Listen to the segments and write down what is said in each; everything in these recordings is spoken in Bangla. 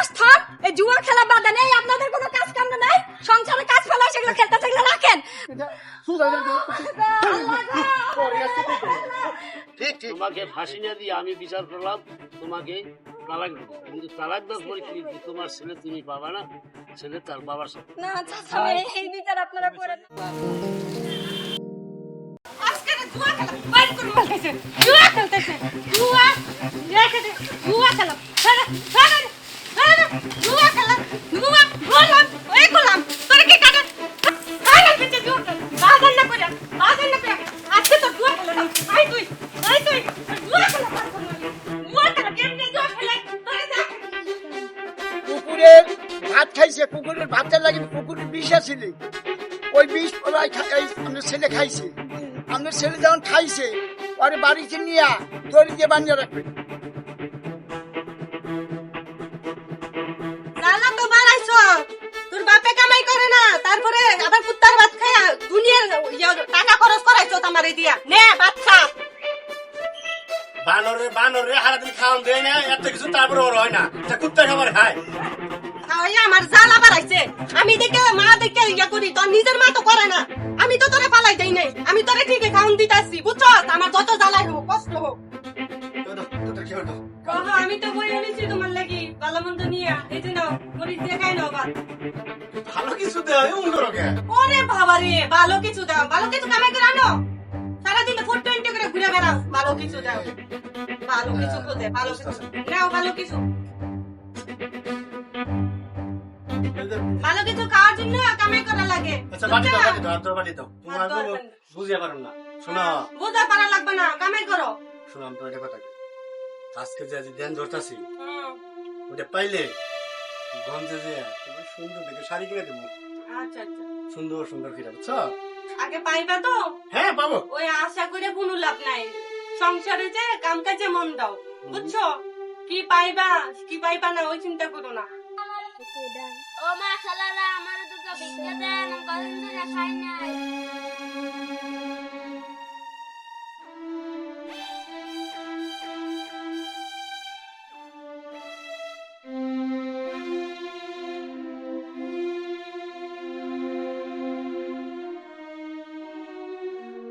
বদমাস থান এই জুয়া খেলা বাদে নেই আপনাদের কোনো কাজ কাম নাই? সংসারে কাজ ফেলা সেগুলো খেলতে সেগুলো রাখেন। ঠিক ঠিক। তোমাকে ফাঁসি না দিয়ে আমি বিচার করলাম তোমাকে তালাক দেবো। কিন্তু তালাক দেওয়ার পরে কি তোমার ছেলে তুমি পাবা না? ছেলে তার বাবার সাথে। না চাচা এই- বিচার আপনারা করেন আজকে জুয়া খেলা বাইর করে ফেলতেছে জুয়া খেলতেছে। জুয়া জুয়া খেলা। ফেলে ফেলে ফেলে জুয়া খেলা জুয়া গোলাম ওই গোলাম তোর কি কাটে ফাইনাল পিছে জুয়া বাজার না করে বাজার না করে আজকে তো জুয়া খেলা না আই তুই আই তুই জুয়া খেলা বার করে জুয়া খেলা কেমনে জুয়া খেলা তোরে যা কুকুরের ভাত খাইছে, কুকুরের ভাতের লাগে কুকুরের বিষ আছিল ওই বিষ ওরাই খা- আমার ছেলে খাইছে। আমার ছেলে যখন খাইছে, ওরে বাড়িতে নিয়ে দড়ি দিয়ে বানিয়ে রাখবে। আমারে দিয়া। নে ভাত খা বানরে বানরে হারাদিন খাওয়ান দেয় না এত কিছু তারপরে ওর হয় না। তা কুত্তা খাবার খায়। খাওয়াইয়া আমার জ্বালা বাড়াইছে। আমি দেখে মা দেখে ইয়া করি তোর নিজের মা তো করে না। আমি তো তোরে পালাই দেই নাই। আমি তোরে ঠিকই খাউন দিতাছি বুঝছ আমার যত জ্বালাই হোক কষ্ট হোক। আমি তো বই এনেছি তোমার লাগি ভালো মন্দ নিয়ে। এই যে নাও মরিচ দিয়ে খাই নাও ভাত ভালো কিছু দেয় ওরে বাবা রে ভালো কিছু দাও। ভালো কিছু কামাই করে আনো। ঘুরে বেড়াও ভালো কিছু দাও। ভালো কিছু খোঁজে ভালো কিছু। নাও ভালো কিছু। ভালো কিছু খাওয়ার জন্য কামাই করা লাগে। আচ্ছা বাটি দাও বাটি দাও তোর বাটি দাও। তোমার তো দরকার পারো না। শোনো। বোঝা পারা লাগবে না কামাই করো। শোনো আমি তোমার কথা আজকে যে আজ ধ্যান ধরতাছি ওটা পাইলে গঞ্জে যে সুন্দর দেখে শাড়ি কিনে দেবো। আচ্ছা আচ্ছা। সুন্দর সুন্দর ফিরা বুঝছ? আগে পাইবা তো? হ্যাঁ পাবো। ওই আশা করে কোনো লাভ নাই। সংসারে যে কাম কাজে মন দাও বুঝছ? কি পাইবা কি পাইবা না ওই চিন্তা করো না। ও মা খালারা আমার দুটো ভিক্ষা দেন কদিন ধরে খাই নাই।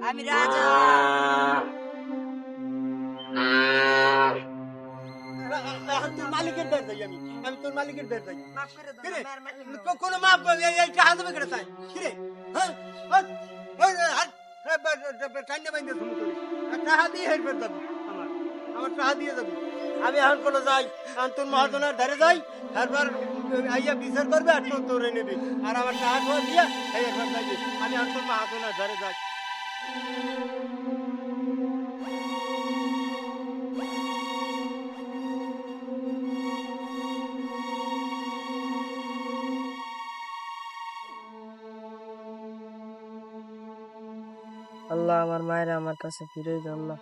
আমি রাজা। তোর মালিকের বের যাই আমি। আমি তোর মালিকের বের যাই মাফ করে দাও কিরে? মার মার করে দাও। কো- কোনো মাপ এই এই টাকা দেবে কেটে চাই? কিরে? হ্যাঁ? ওই হাত টাইনে বাইন্দে শুরু আর টাকা দিয়ে হেরফের যাবি আমার। আমার টাকা দিয়ে যাবি। আমি এখন কোনো যাই এখন তোর মহাজনের ধারে যাই তারপর আইয়া বিচার করবে আর তোর তোরে নেবে আর আমার টাকা দিয়া আমি এখন তোর মহাজনের ধারে যাই। আল্লাহ আমার মায়ের আমার কাছে ফিরে আল্লাহ